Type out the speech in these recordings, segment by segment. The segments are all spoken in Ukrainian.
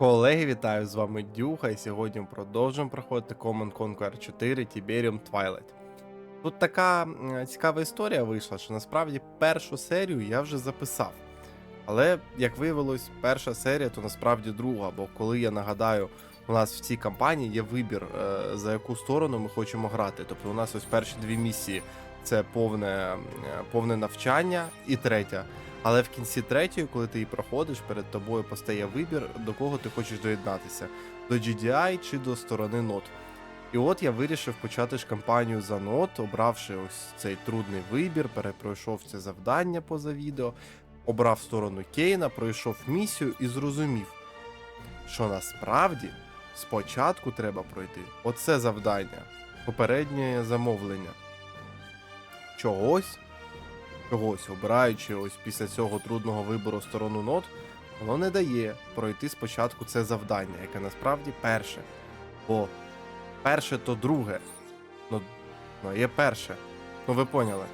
Колеги, вітаю з вами Дюха, і сьогодні продовжуємо проходити Common Conquer 4 Tiberium Twilight. Тут така цікава історія вийшла, що насправді першу серію я вже записав. Але, як виявилось, перша серія то насправді друга, бо коли я нагадаю, у нас в цій кампанії є вибір, е, за яку сторону ми хочемо грати. Тобто у нас ось перші дві місії це повне, е, повне навчання, і третя але в кінці третьої, коли ти її проходиш, перед тобою постає вибір, до кого ти хочеш доєднатися: до GDI чи до сторони нот. І от я вирішив почати ж кампанію за нот, обравши ось цей трудний вибір, перепройшов це завдання поза відео, обрав сторону Кейна, пройшов місію і зрозумів, що насправді спочатку треба пройти оце завдання, попереднє замовлення. Чогось чогось, обираючи ось після цього трудного вибору сторону нот, воно не дає пройти спочатку це завдання, яке насправді перше. Бо перше то друге. Ну, ну є перше. Ну ви поняли.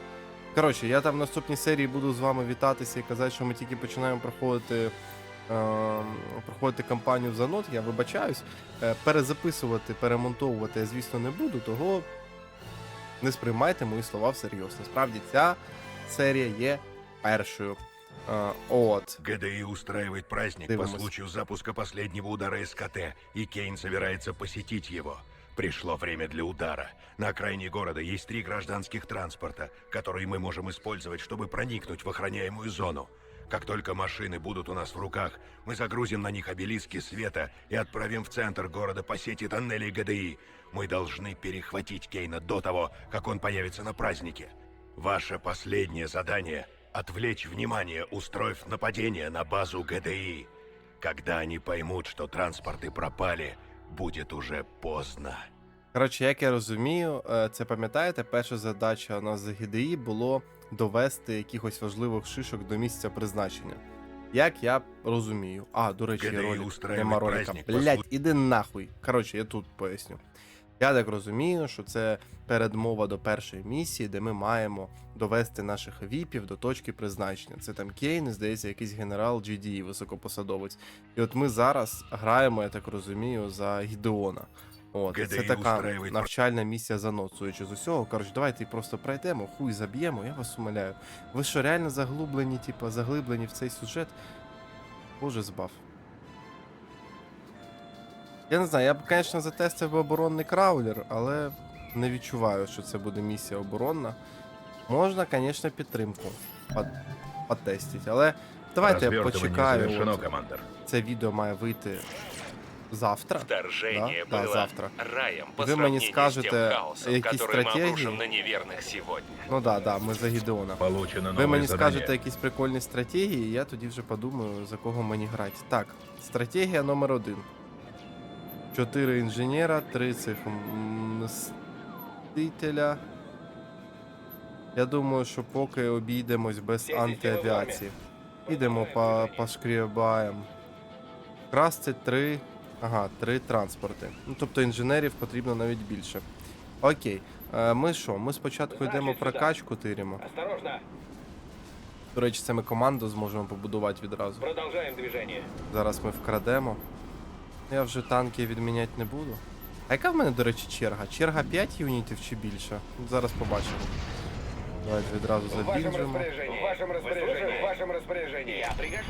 Коротше, я там в наступній серії буду з вами вітатися і казати, що ми тільки починаємо проходити. е, Проходити кампанію за нот, я вибачаюсь. Е, Перезаписувати, перемонтовувати я, звісно, не буду, того не сприймайте мої слова всерйоз. Насправді ця серія є першою. От. ГДИ устраивает праздник по Дивимось. случаю запуска последнего удара СКТ, и Кейн собирается посетить его. Пришло время для удара. На окраине города есть три гражданских транспорта, которые мы можем использовать, чтобы проникнуть в охраняемую зону. Как только машины будут у нас в руках, мы загрузим на них обелиски света и отправим в центр города по сети тоннелей ГДИ. Мы должны перехватить Кейна до того, как он появится на празднике. Ваше последнее задание — отвлечь внимание, устроив нападение на базу ГДИ. Когда они поймут, что транспорты пропали, будет уже поздно. Коротше, як я розумію, е, це пам'ятаєте, перша задача у нас за GDI було довести якихось важливих шишок до місця призначення. Як я розумію. А, до речі, є ролик. Нема ролика. Блять, іди нахуй. Коротше, я тут поясню. Я так розумію, що це передмова до першої місії, де ми маємо довести наших віпів до точки призначення. Це там Кейн, здається, якийсь генерал GDI, високопосадовець. І от ми зараз граємо, я так розумію, за Гідеона. От, це така навчальна місія за нот, судячи з усього. Коротше, давайте просто пройдемо, хуй заб'ємо, я вас умоляю. Ви що, реально заглублені, типу, заглиблені в цей сюжет? Боже збав. Я не знаю, я б, звісно, затестив би оборонний краулер, але не відчуваю, що це буде місія оборонна. Можна, звісно, підтримку пот- потестити, але давайте я Развертывание почекаю. завершено, От, командир. це відео має вийти завтра. Вторжение Да, да, было завтра. раем по Вы мне сравнению скажете, с тем хаосом, какие который стратегии? мы обрушим на неверных сегодня. Ну да, да, ми за Гідеона. Получено Ви новое мені задание. скажете якісь прикольні стратегії, і я тоді вже подумаю, за кого мені грати. Так, стратегія номер один. Чотири інженера, три цих м, мстителя. Я думаю, що поки обійдемось без антиавіації. Ідемо по, пошкрібаємо. Красти три. Ага, три транспорти. Ну, тобто інженерів потрібно навіть більше. Окей. Е, ми що? Ми спочатку йдемо прокачку тиримо. Осторожно, До речі, це ми команду зможемо побудувати відразу. продолжаем движение. Зараз ми вкрадемо. Я вже танки відміняти не буду. А яка в мене, до речі, черга? Черга 5 юнітів чи більше? Зараз побачимо. Давайте відразу прикажу.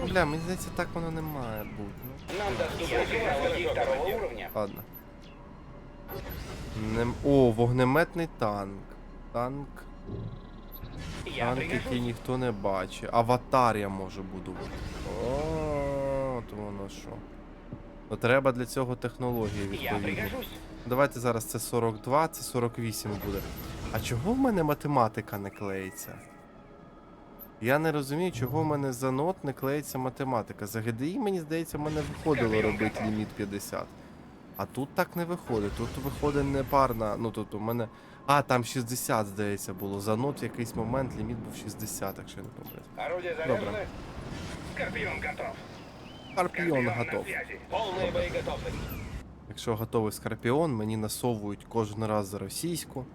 Бля, мені здається, так воно не має бути. Ну, Нам уровня. ладно. Нем... О, вогнеметний танк. Танк. Танк, який ніхто не бачить. Аватар я можу будувати. О, то воно що. Ну треба для цього технології відповідні. Давайте зараз це 42, це 48 буде. А чого в мене математика не клеїться? Я не розумію, чого в мене за нот не клеїться математика. За GDI, мені здається, в мене виходило робити ліміт 50. А тут так не виходить. Тут виходить не парна. Ну тут у мене. А, там 60, здається, було. За нот в якийсь момент ліміт був 60, якщо я не помиляюсь. Заряжено. Скорпион готов. Скорпіон на готов. связи. Полная боеготовность. Якщо готовий скорпіон, мені насовують кожен раз за російську.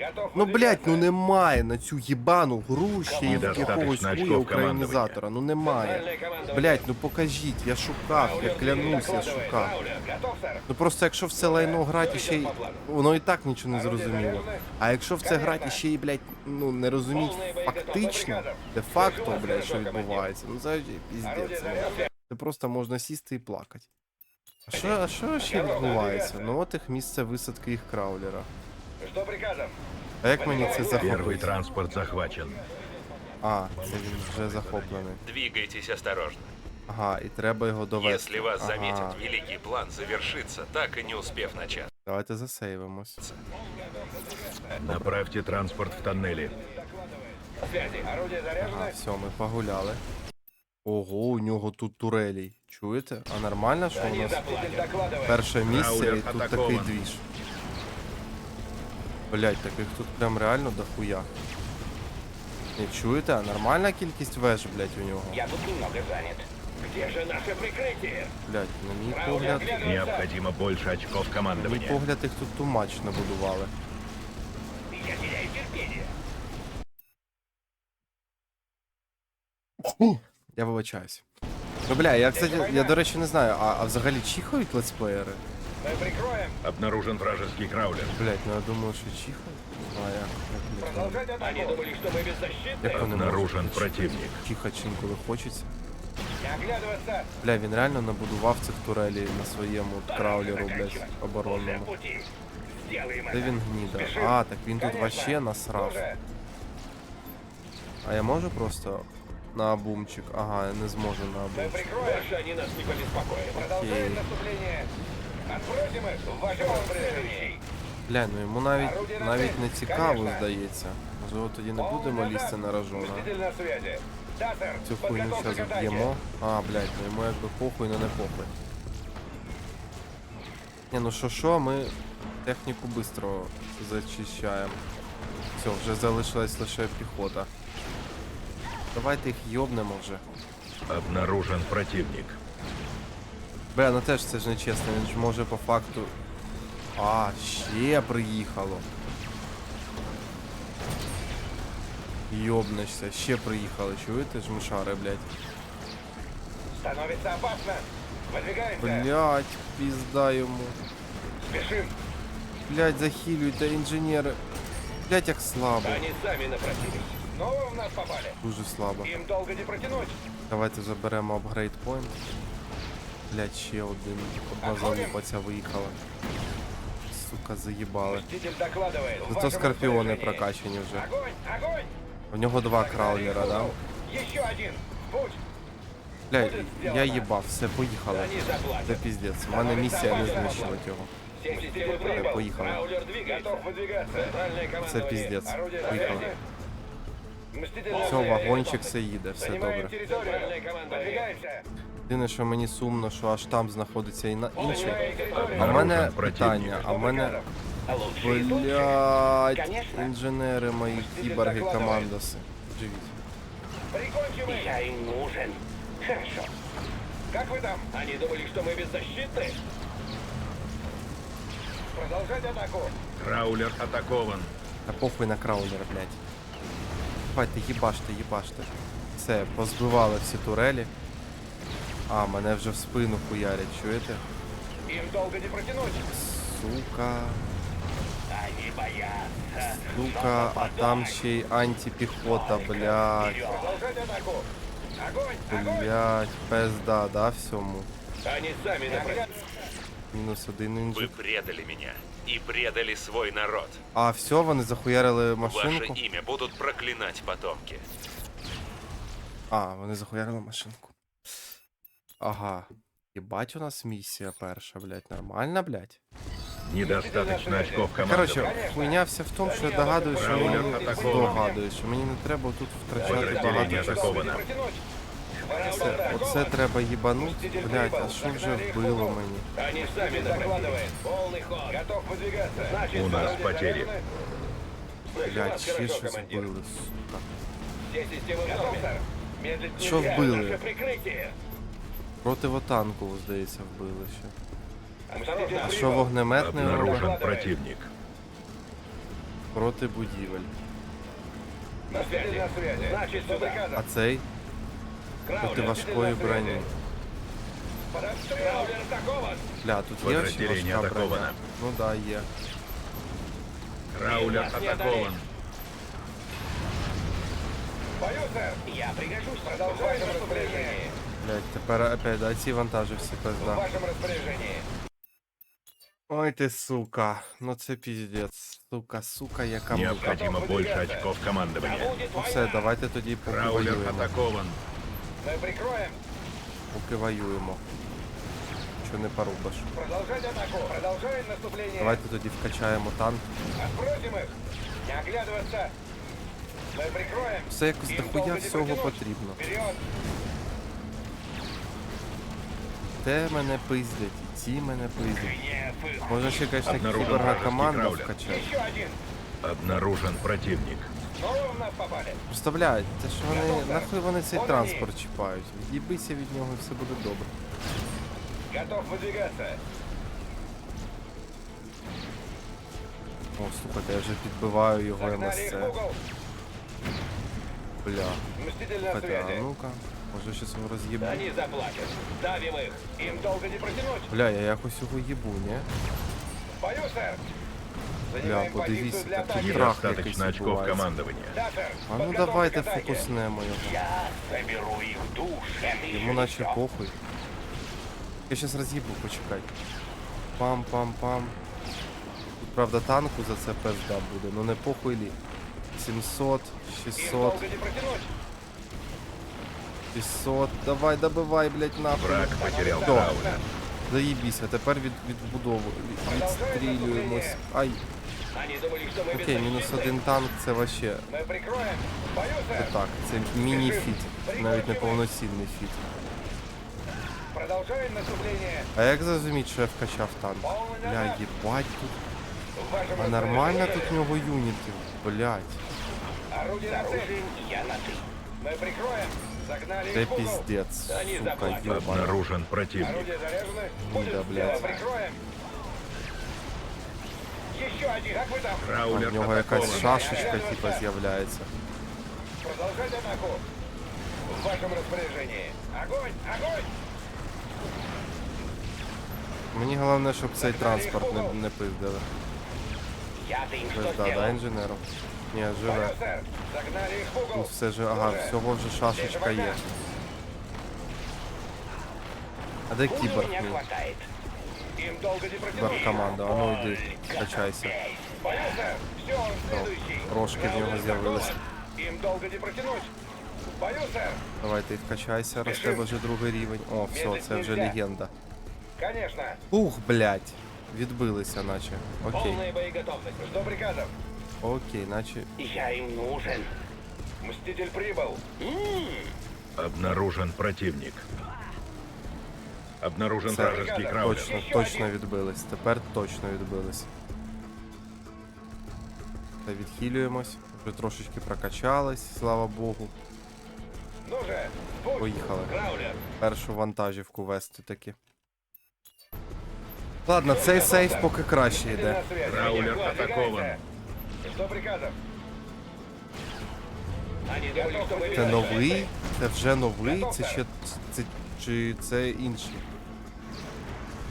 Готов Ну блять, ну выдвигаться. немає на цю їбану гру ще й Недостаточно якогось хуя очков українізатора. Ну немає. Центральное командование. Блять, ну покажіть, я шукав, я Краулер клянусь, я докладывает. шукав. Краулер, готов, сэр? Ну просто якщо в це лайно грати ще й. Воно і так нічого не зрозуміло. А якщо в це грати ще й, блять, ну не розуміть фактично, де-факто, блять, що відбувається, ну це піздець. Це просто можна сісти і плакати. А що, а що ще відбувається? Ну от їх місце висадки їх краулера. Что приказом? А як мені це Первый захопити? транспорт захвачен. А, це він вже захоплений. Двигайтесь осторожно. Ага, і треба його довести. Если вас Ага. заметят, великий план завершится, так и не успев начать. Давайте засейвимось. Направьте транспорт в заряжено. Ага, все, ми погуляли. Ого, у нього тут турелі. Чуєте? А нормально, що у Они нас заплатят, докладывай. перше місце Краулер і тут такий атакован. двіж. Блять, таких тут прям реально дохуя. Не чуєте? А нормальна кількість веж, блять, у нього. Я тут немного занят. Где же наше прикрытие? Блять, на мій Краулер погляд. оглядывается. Необходимо больше очков На мій командования. погляд, їх тут тумач набудували. Я теряю терпение. Я вибачаюсь. Ну бля, я, кстати, я до речі не знаю, а, а взагалі чихають летсплеєри? Мы прикроем. Обнаружен вражеский краулер. Блять, ну я думаю, що чихають. А як, як, блядь, Продолжать атаку. Они думали, что мы беззащитны. як вони Обнаружен можуть противник. чихати чи інколи хочеться? Не оглядываться. Бля, він реально набудував цих турелі на своєму краулеру, блядь, Уже оборонному. пути. Сделаем Де это. він гніда? Спешим. А, так він тут Конечно. вообще насрав. Уже. А я можу просто на абумчик? Ага, я не зможу на Мы абумчик. прикроем. Больше они нас не побеспокоят. Продолжаем Окей. наступление. Отбросим их в вашем распоряжении. Бля, ну йому навіть навіть не цікаво, здається. Можливо, тоді не будемо Полный лізти атаку. на рожона. Мститель на связи. Да, сэр. Цю хуйню Подготовка зараз к атаке. вб'ємо. А, блядь, ну йому якби похуй, но не похуй. Ні, ну що що, ми техніку швидко зачищаємо. Все, вже залишилась лише піхота. Давайте їх йобнемо вже. Обнаружен противник. Бля, ну теж це ж не чесно, він ж може по факту. А, ще приїхало. Йобнешся, ще приїхали, чуєте ж мишари, блядь. Становится опасно. Выдвигаемся. Блять, пізда йому. Спешим. Блять, захилюйте інженери. Блять, як слабо. Они сами напросились. Снова в нас попали. Дуже слабо. Им долго не протянуть. Давайте заберемо апгрейд point. Блять, ще один. Одна залупаця виїхала. Сука, заїбали. Мститель докладывает. в Зато вашем скорпіони распоряжении. прокачані вже. Огонь, огонь! У нього два краулера, да? Еще один. В Путь. Блять, я їбав, все, поїхали. Они заплатят. Це піздець. У мене місія не знищила його. Все системы прибыл. поехали. Все, связи. вагончик все їде, все Занимаем добре. территорию. Центральное командование. Выдвигаемся. Єдине, що мені сумно, що аж там знаходиться і на інший. Занимаем территорию. А в мене Обнаружен противник. питання, а в мене. А лучше и лучше. Блять, Конечно. інженери мої кіборги командоси. Живіть. Прикончим их. Я им нужен. Хорошо. Как вы там? Они думали, что мы беззащитны? Продолжать атаку. Краулер атакован. Та похуй на краулера, блядь. Давайте, їбаште, їбаште. Все, позбивали всі турелі. А, мене вже в спину хуярять, чуєте? Им долго не протянуть. Сука, Они боятся. сука, а там ще й антипіхота, блядь. Продолжать атаку. Огонь, огонь. Блядь, пизда, да, всьому. Они сами напросились. Мінус один Вы інжик. предали меня и предали свой народ. А, все, вони захуярили Ваше машинку. имя будут проклинать потомки. А, вони захуярили машинку. Ага. Єбать у нас місія перша, блядь. Нормально, блядь. Недостаточно очков Коротше, командования. хуйня вся в тому, що я догадую, що мені атакован. здогадую, що мені не треба тут втрачати багато часу. атаковано. Протянуть. Це, оце треба їбануть. Блядь, а що вже вбило мені? Они сами докладывают. Полный ход. Готов выдвигаться. Значит, У нас орудие потери. заряжены. Блядь, ще Хорошо, щось командир. вбили, сука. Все системы в норме. Медлить Що нельзя. вбили? Наше прикрытие. Противотанку, здається, вбили ще. Осторожно, А що вогнемет не робить? Обнаружен противник. проти будівель. На связи. На связи. Значит, сюда. А цей Проти важкої броні. Бля, тут є ще Подразделение важка броня? Ну да, є. Краулер атакован. Бою, сэр. Я пригожусь. Продолжай наступление. Блять, тепер опять, да, ці вантажі всі В пизда. вашем распоряжении. Ой ти сука, ну це піздець. Сука, сука, яка мука. Необходимо больше очков командования. будет Ну война. все, давайте тоді Краулер воюємо. атакован. Мы прикроем. Поки воюємо. Що не порубаш. Продолжать атаку. Продолжаем наступление. Давайте тоді вкачаємо танк. Отбросим их. Не оглядываться. Мы прикроем. Все якось Им дохуя долго не всього протянуть. потрібно. Вперед. Те мене пиздять, і ці мене пиздять. Гнев их. Можна ще, конечно, Обнаружен кіберга вражеский команда краулер. вкачати. Еще один. Обнаружен противник. Снова в нас попали. Просто, блядь, те що вони, нахуй вони цей транспорт чіпають. Від'їбися від нього і все буде добре. Готов выдвигаться. О, слухайте, я вже підбиваю його Загнали МСЦ. их в угол. Бля. Мститель на Хотя, а связи. ну-ка, може щось його роз'їбу. Они заплатят. Давим их. Им долго не протянуть. Бля, я якось його їбу, ні? В бою, сэр. Бля, подивіться, такий трах якийсь очков відбувається. командования. А ну давайте фокуснемо його. Я заберу их души. Йому наче похуй. Я щас роз'їбу, почекай. Пам-пам-пам. Тут, правда, танку за це пизда буде, ну не похуй лі. 700, 600, долго не протянуть. 600. Давай, добивай, блять, нахуй. Враг потерял Да. Краулер. Заїбіся, тепер від, відбудову. від- Відстрілюємось. Ай, Они думали, что мы окей, мінус беззащитны. один танк, це вообще Мы прикроем. В бою, сэр. так, це міні-фіт, навіть не повноцінний фіт. Продолжаем наступление. А як зрозуміти, що я вкачав танк? Бля, їбать тут. В вашем А нормально распоряжении. тут в нього юнітів, блять. Орудие на цель. Я на ты. Мы прикроем. Загнали Це их в угол. піздець, Они сука, заплатят. ёбана. Обнаружен противник. Орудие заряжено. Да, Будет блядь. сделано. Прикроем. Краулер в нього якась шашечка, типа, з'являється. Продолжать атаку. В вашем распоряжении. Огонь! Огонь! Мені головне, щоб цей транспорт не, не пиздили. Я-то им что Пизда, да, сделал? інженеру? Ні, Понял, живе. сэр. Загнали их в угол. Тут все ж, ага, всього вже шашечка є. А де Пуль кіборг меня мій? хватает. Им долго не протянуть. Кіборг команда, а ну йди, качайся. Понял, сэр. Все, он следующий. трошки в нього Краулер з'явилось. атакован. Им долго не протянуть. Бою, сэр. Давай ти вкачайся, раз в тебе вже другий рівень. О, все, це вже легенда. Конечно. Ух, блять. Відбилися, наче. Окей. Полная боеготовность. Жду приказов. Окей, наче. Я им нужен. Мститель прибыл. Обнаружен противник. Обнаружен вражеский краулер. точно, точно відбились. Тепер точно відбились. Та відхилюємось. Вже трошечки прокачались, слава Богу. Ну же, путь. Поїхали. Краулер. Першу вантажівку вести таки. Ладно, цей сейф поки краще йде. Краулер Легко атакован. двигайся. Жду. Они думали, что мы Це новий? Це вже новий? Це ще це, чи це інший?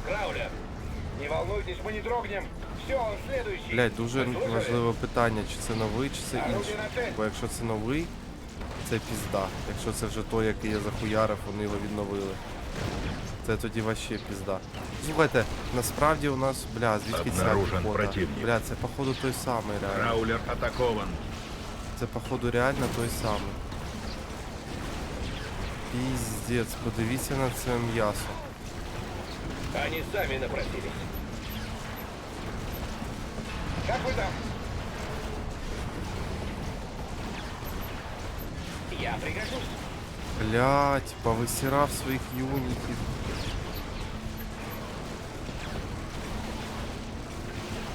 Краулер. Не волнуйтесь, мы не дрогнем. Все, он следующий. Блять, дуже важливе питання, чи це новий, чи це інший. Бо якщо це новий, це пізда. Якщо це вже той, який я захуярив, вони його відновили. Це тоді вообще пізда. Слухайте, насправді у нас, бля, звідки ця противник. Бля, це походу той самий реально. Краулер атакован. Це походу реально той самий. Піздець, подивіться на це м'ясо. Они сами напросились. Как вы там? Я пригожусь. Блять, повисирав своїх юнітів.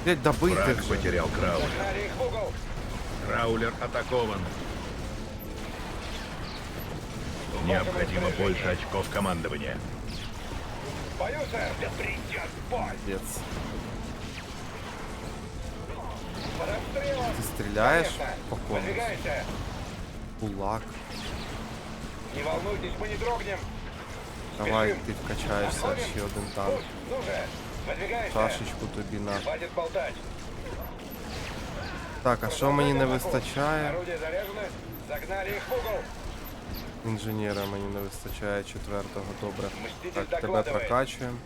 Блять, добити Враг вже. потерял краулер. Загнали их в угол. Краулер атакован. Необходимо больше очков командования. В бою, сэр. Да придет бой. Пиздец. Под обстрелом! Ти стріляєш Конечно. по комусь? Выдвигайся! Кулак. Не волнуйтесь, мы не дрогнем! Давай Спешим. ти вкачаєшся Отходим. ще один танк. Пусть, ну же! Выдвигайся! Шашечку тобі на. Хватит болтать! Так, а що мені не Продолжайте атаку. вистачає? Орудия заряжены, загнали их в угол! Інженера мені не вистачає четвертого, добре. Мститель Так, тебе докладывает. прокачуємо.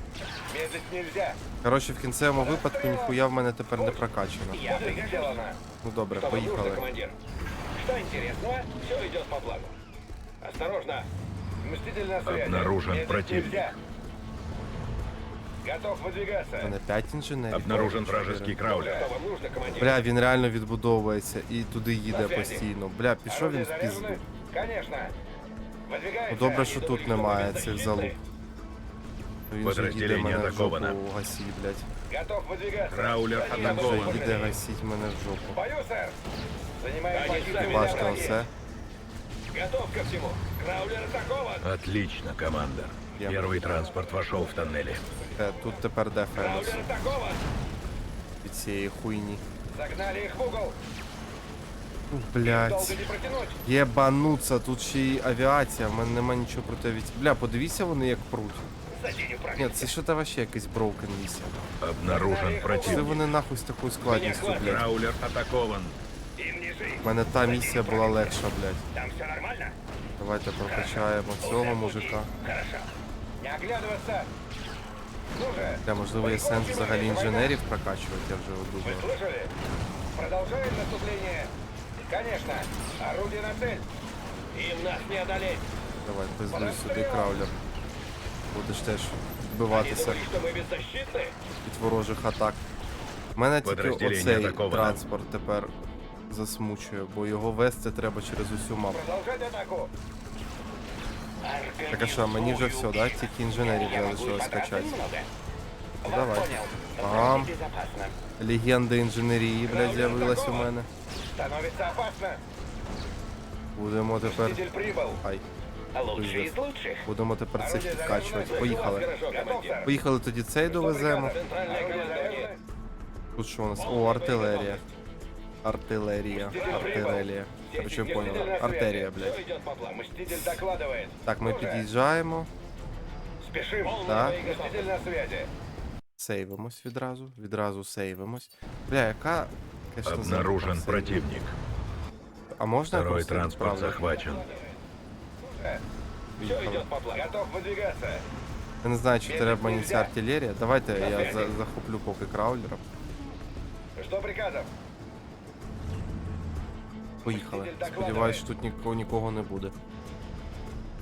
Медлить нельзя! Коротше, в кінцевому випадку ніхуя в мене тепер не прокачано. Я сделано! Ну добре, Что вам нужно, поїхали. командир? Что интересного? Все идет по плану. Осторожно! Мститель на связи. Обнаружен Медлить противник. нельзя. Готов У выдвигаться. мене 5 інженерів. Обнаружен Чотири. вражеский краулер. Что вам нужно, командир? Бля, він реально відбудовується і туди їде На связі. постійно. Бля, пішов він Орудия в пізду. заряжены? Конечно. Выдвигайся. Ну, добре, Они що думали, тут что мы немає беззащитны. цих залуп. Він же їде Подразделение мене в жопу атаковано. гасіть, блядь. Готов выдвигаться. Краулер За ним Він атакован. вже оборудование. їде гасіть мене в жопу. Бою, сэр. Занимаем позицию Бачите, враги. оце. Готов ко всему. Краулер атакован. Отлично, командор. Я- Первый транспорт вошел в тоннели. Е, Тут тепер де Фенос Краулер атакован. від цієї хуйні. Загнали их в угол. Ух, Долго Блядь. не протянуть. Єбануться, тут ще й авіація, в мене нема нічого проти авіації. Бля, подивіться вони як пруть. Заденем Ні, практики. це що то вообще якийсь броукен місія. Обнаружен Це противник. вони нахуй з такою складністю, блядь. Краулер атакован. Им не жить. У мене та місія була легша, блядь. Там все нормально? Давайте прокачаємо цього мужика. Хорошо. Не оглядываться. Ну же. Бля, можливо, є сенс взагалі інженерів прокачувати, я вже Вы думаю. слышали? Продолжаем наступление. Конечно. Орудие на цель. Им нас не одолеть. Давай, пиздуй сюди, краулер. Будеш теж Они відбиватися думали, что мы беззащитны? від ворожих атак. Мене тільки оцей транспорт тепер засмучує, бо його вести треба через усю мапу. Продолжать атаку. Так а що, мені вже все, да? Тільки інженерів залишилось качати. Ну, давай. Бам. Безопасно. Легенда інженерії, блядь, з'явилась у мене. Становится опасно. Будемо тепер. Мститель прибыл. Ай, Лучший из лучших. будемо тепер цих Орудие підкачувати. заряжено. Поїхали. Готов, сэр. Поїхали тоді цей довеземо. Центральное командование. Тут що у нас? О, артилерія. Артилерія. Артилерія. Короче, Мститель понял. на связи. Артерія, блядь. Всё идет по плану. Мститель докладывает. Так, ми Ну же, під'їжджаємо, Спешим. Так. Мститель на связи. сейвимось відразу. Відразу сейвимось. Бля, яка. конечно, Обнаружен залупа противник. А можна Второй транспорт правда? захвачен. Все идет по плану. Готов выдвигаться. Я не знаю, чи треба мені ця артилерія. Давайте я за- захоплю поки краулера. Что приказов? Поїхали. Сподіваюсь, що тут нікого, нікого не буде.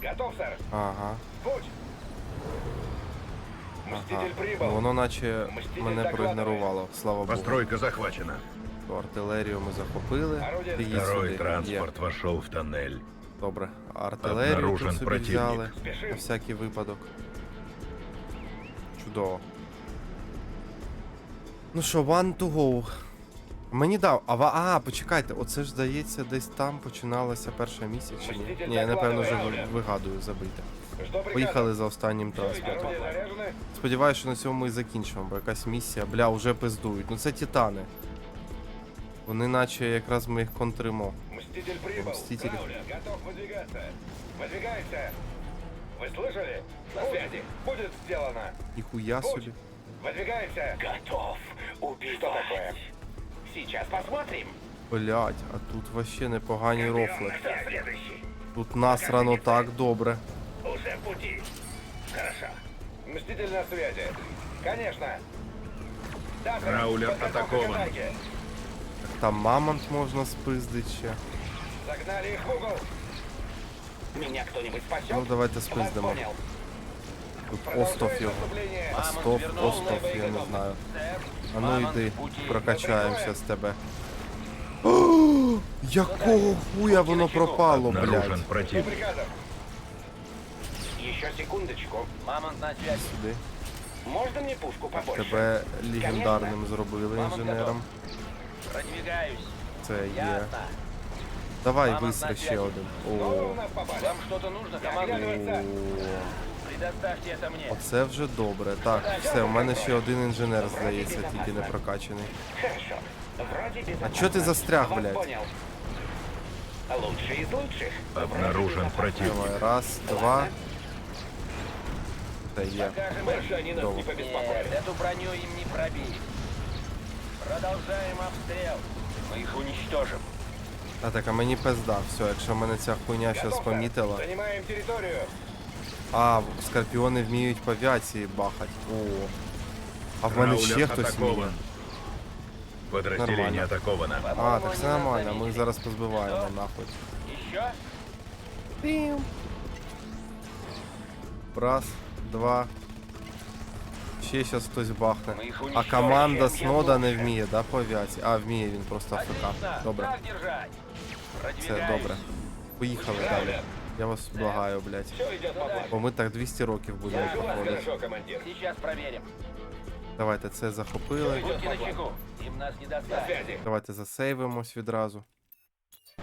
Готов, сэр. Ага. Путь. Ага. Мститель Ну, прибыл. воно наче Мститель мене докладывает. проігнорувало, слава Богу. Постройка захвачена. То артилерію ми захопили. Орудие Ти їдь Второй сюди. Є. транспорт вошел в тоннель. Добре. Артилерію тут Обнаружен собі противник. взяли. На Спешим. всякий випадок. Чудово. Ну що, one to go. Мені дав. А, ва- а, почекайте, оце ж здається, десь там починалася перша місія чи ні? Мститель Ні, я напевно вже докладывает. ви- вигадую забити. Что приказов? Поїхали за останнім транспортом. Орудия заряжены. Сподіваюсь, що на цьому ми і закінчимо, бо якась місія, бля, вже пиздують. Ну це титани. Вони наче якраз ми їх контримо. Мститель прибыл. Мститель. Краулер, готов выдвигаться. Выдвигайся. Вы слышали? На связи. Будет сделано. Ніхуя Путь. собі. Выдвигайся. Готов убивать. Что такое? Сейчас посмотрим. Блять, а тут вообще непогані рофли. Кто следующий? Тут насрано так добре. Уже в пути. Хорошо. Мститель на связи. Конечно. Да. Краулер атакован. Там мамонт можна спиздить ще. Загнали их в угол. Меня кто-нибудь спасет? Ну давайте спиздимо. остов його. Остов, остов, я не знаю. А ну йди, прокачаємося з тебе. О, Якого хуя воно пропало, блядь? Что противник. приказов? Еще секундочку. Мамонт на связи. Сюди. Можно мне пушку побольше? Тебе легендарним зробили інженером. Продвигаюсь. Це є. Давай Мамонт висри на ще связи. один. Снова О, у нас попали. Вам что-то нужно, командуйте? о. Предоставьте это мне. Оце вже добре. Так, все, в мене ще один інженер, здається, тільки не прокачаний. Хорошо. Вроде А безопасно. чё ты застряг, Вас блядь? понял. Лучший из лучших. Обнаружен противник. Давай, раз, два. нас не побеспокоят. эту броню им не пробить. Продолжаем обстрел. Мы их уничтожим. А так, а мені пизда. Все, якщо мене ця хуйня щас помітила. Занимаем территорию. А, скорпіони вміють по авіації бахать. О. А в мене ще хтось вміє. Подразделение атаковано. А, так все нормально, ми їх зараз позбиваємо нахуй. Еще? Раз, два. Ще щас хтось бахне. А команда Снода не вміє, да, по авіації? А, вміє він просто АФК. Добре, Продвигаюсь. добре. Поїхали далі. Я вас благаю, блядь. Бо ми так 200 років будемо проходити. Сейчас проверим. Давайте це захопили. Давайте засейвимось відразу.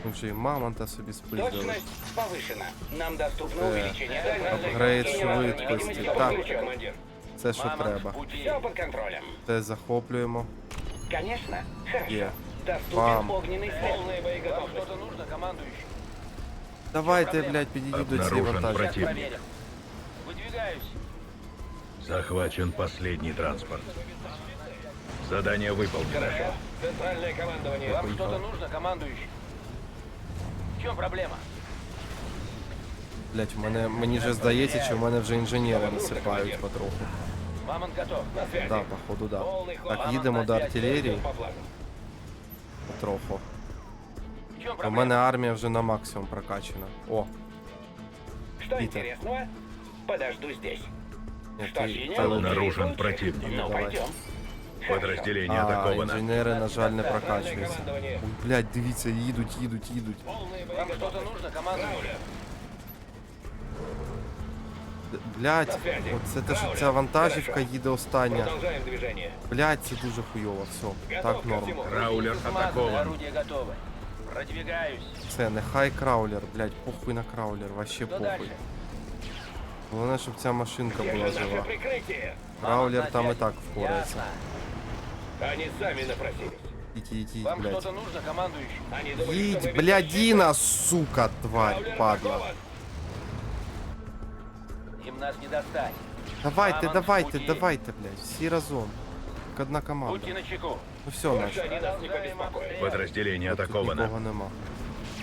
Ми вже і мамонта собі спиздили. Точность повышена. Нам доступно Э, увеличение дальности. апгрейд и швидкості. невидимости Так. подключен, командир. Це що Мамонт треба. в пути. Все под контролем. Те захоплюємо. Конечно. Хорошо. Е. Доступен Бам. огненный свет. Полная Вам боеготовность. что-то нужно, командующий? Давайте, проблема? блядь, підійдіть до цієї Обнаружен вантажі. противник. Сейчас проверим. Выдвигаюсь. Захвачен последний транспорт. Задание выполнено. Хорошо. Центральное командование. Вам что-то нужно, командующий? Чем проблема? Блять, у мене мені же здається, чи в мене вже інженери насипають потроху. Мамонт готов. На связи. Да, походу, да. Так, їдемо до артилерії потроху. В У проблема? мене армія вже на максимум прокачана. О, Что Питер. интересного? Подожду здесь. ні, Что, ти, синяк? та лучше. Обнаружен противник. Ну, Давай. пойдем. Подразделение А, атаковано. інженери, на жаль, не Центральное прокачуються. командование. Ой, блядь, дивіться, їдуть, їдуть, їдуть. Полная Вам что-то боеготовность. нужно, командующий? Краулер. Д- Блядь, На связі. оце те, що Краулер. ця вантажівка Хорошо. їде остання. Продолжаем движение. Блядь, це дуже хуйово, все. Готов Так, ко норм. всему. Краулер Смазаны, атакован. Орудия готовы. Продвигаюсь. Все, нехай краулер, блядь, похуй на краулер, вообще Что похуй. дальше? Головне, щоб ця машинка Где була же наше жива. прикрытие? Краулер Мамонт там на і так связи. впорається. Они сами напросились. Ідіть, ідіть, Вам блядь. что-то нужно, командующий? Они думали, что мы Їдь, без блядіна, сука, тварь, Краулер падла. атакован. Им нас не достать. Давайте, Мамонт в давайте, пути. давайте, блядь, всі разом. Як одна команда. Будьте начеку. Ну все, Больше наче. они нас не побеспокоят. Подразделение Тут атаковано. нікого нема.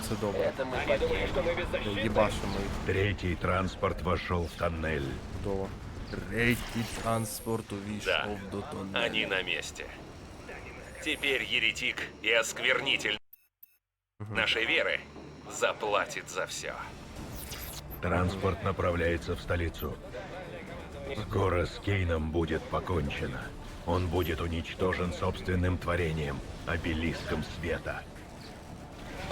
Це добре. Это мы Они думали, потеряем. что мы беззащитны. Їбашимо їх. Третий транспорт вошел в тоннель. Чудово. Третій транспорт увійшов до тоннелю. Они на месте. Теперь еретик и осквернитель нашей веры заплатит за все. Транспорт направляется в столицу. Скоро с Кейном будет покончено. Он будет уничтожен собственным творением, обелиском света.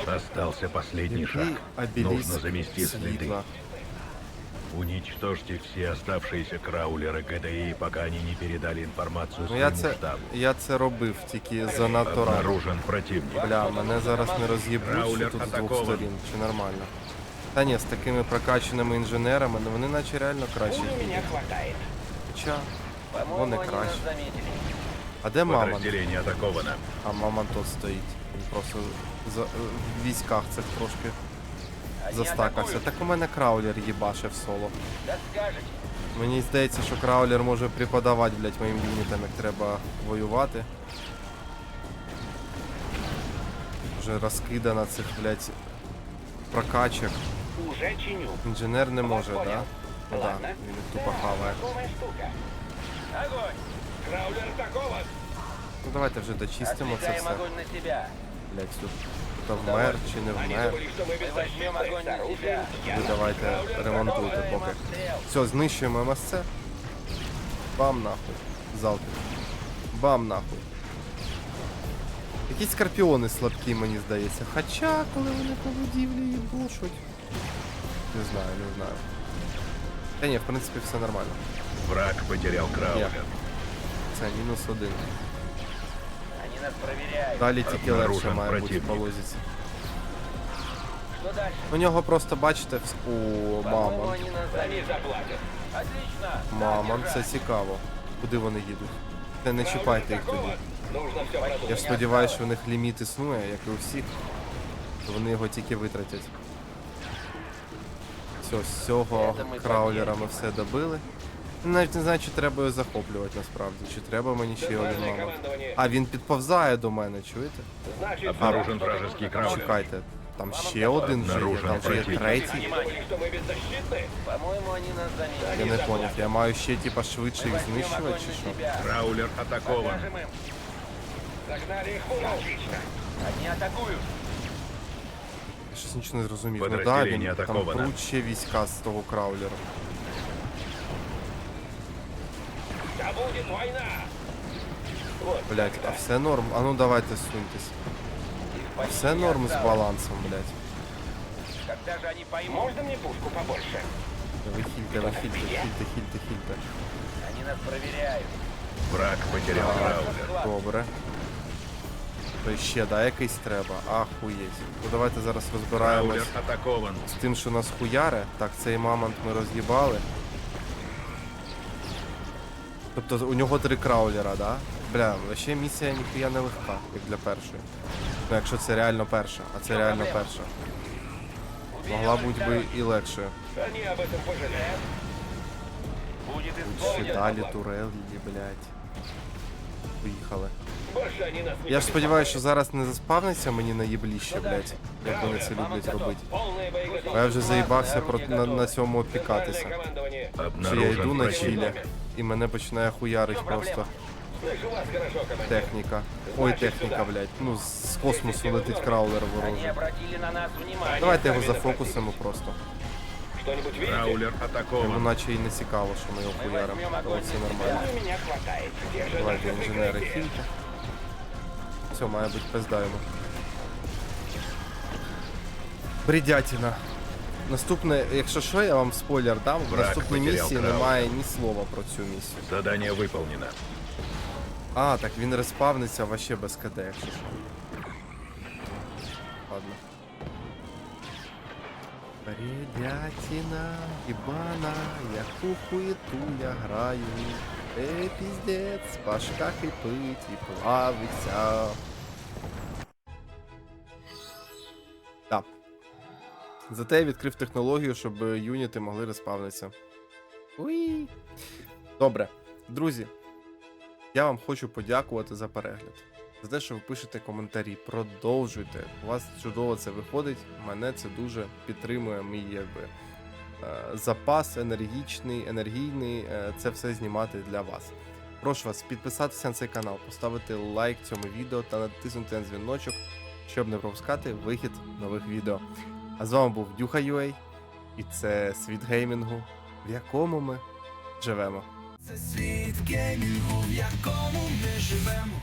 Остался последний шаг. Нужно замести следы. Уничтожьте все оставшиеся краулеры ГДИ, пока они не передали информацию Ну я своему це, штабу. я це робив, тільки занадто рано. Обнаружен противник. Бля, мене зараз не роз'єбуть що Краулер тут з двох атакован. сторін, чи нормально? Та ні, з такими прокачаними інженерами, ну вони наче реально краще. Меня хватает. Хоча, По-моему, вони они нас краще. заметили. А де? Подразделение атаковано. А мамонт тут стоїть. Він просто за, в військах цих трошки застакався. Так у мене краулер їбашив соло. Мені здається, що краулер може преподавати, блядь, моїм юнітам, як треба воювати. Вже розкидана цих, блядь, прокачок. Уже чиню. Інженер не може, Понял. да? Ну да, він тупо хаває. Ну давайте вже дочистимо це все. Блядь, тут хто вмер чи не Они вмер. думали, что мы Мы возьмем беззащитны. огонь С на оружием себя. я Ви наш давайте Краулер ремонтуйте атакован. поки. Обстрел. Все, знищуємо МСЦ. Бам нахуй. Залпи. Бам нахуй. Якісь скорпіони слабкі, мені здається. Хоча, коли вони по будівлі їбушуть. Не знаю, не знаю. Та ні, в принципі, все нормально. Враг потерял краулер. Це мінус один. Далі тільки легше має бути по лозіці. У нього просто, бачите, заплатят. Отлично. Мамонт, це цікаво. Куди вони їдуть? Та не чіпайте їх тоді. Я ж сподіваюся, що у них ліміт існує, як і у всіх. Вони його тільки витратять. Все, з цього краулера ми все добили. Навіть не знаю, чи треба його захоплювати насправді, чи треба мені ще один Центральное мамонт. командование. А він підповзає до мене, чуєте? Значит, Обнаружен сюда. вражеский краулер. Чекайте, там ще один же є, Обнаружен там же є противник. третій. Они думали, что мы беззащитны? По-моему, они нас заметили. Я не поняв, я маю ще типа швидше Мы їх возьмем огонь знищувати чи на що? себя. Краулер атакован. Покажем им. Загнали их в угол. Отлично. Они атакуют. Я щось нічого не зрозумів. Ну да, Подразделення він, там атаковано. пруть ще війська з того краулера. Да будет война. Вот. Блять, а все норм. А ну давайте суньтесь. А все норм осталось. балансом, блять. Когда же они поймут? Можно мне пушку побольше? Ви хільте, ви хільте, хільте, хільте, хільте. Они нас проверяют. Враг потерял краулер. Добре. То ще, да, якийсь треба. Ахуєть. Ну давайте зараз розбираємось атакован. з тим, що нас хуяре. Так, цей мамонт ми роз'їбали. Тобто у нього три краулера, да? Бля, ще місія ніхуя не легка, як для першої. Ну, якщо це реально перша, а це реально перша. Могла бути би і легше. Ще далі турелі, блядь. Поїхали. Я ж сподіваюся, що зараз не заспавниться мені на їбліще, блядь, як вони це люблять робити. А я вже заїбався про, на, на цьому опікатися. Що я йду на чілі, і мене починає хуярить просто техніка. Ой, техніка, блядь. Ну, з космосу летить краулер ворожий. Давайте його зафокусимо просто. Краулер Йому наче і не цікаво, що ми його хуяримо. Але все нормально. Давайте інженери хільте. Все, має бути пизда йому. Бредятіна. Наступне, якщо що, я вам спойлер дам, в Враг наступній потеряв місії краулер. немає ні слова про цю місію. Задание выполнено. А, так він респавниться вообще без КД, якщо що. Ладно. Бредятина, ебана, яку хуету я граю. Ей, піздець, башка кипить і плавиться. Зате я відкрив технологію, щоб юніти могли респавнитися. Уї. Добре, друзі, я вам хочу подякувати за перегляд. За те, що ви пишете коментарі, продовжуйте. У вас чудово це виходить. Мене це дуже підтримує. Мій якби е, запас енергічний, енергійний. е, Це все знімати для вас. Прошу вас підписатися на цей канал, поставити лайк цьому відео та натиснути на дзвіночок, щоб не пропускати вихід нових відео. А з вами був Дюха Юей, і це світ геймінгу, в якому ми живемо. Це світ геймінгу, в якому ми живемо.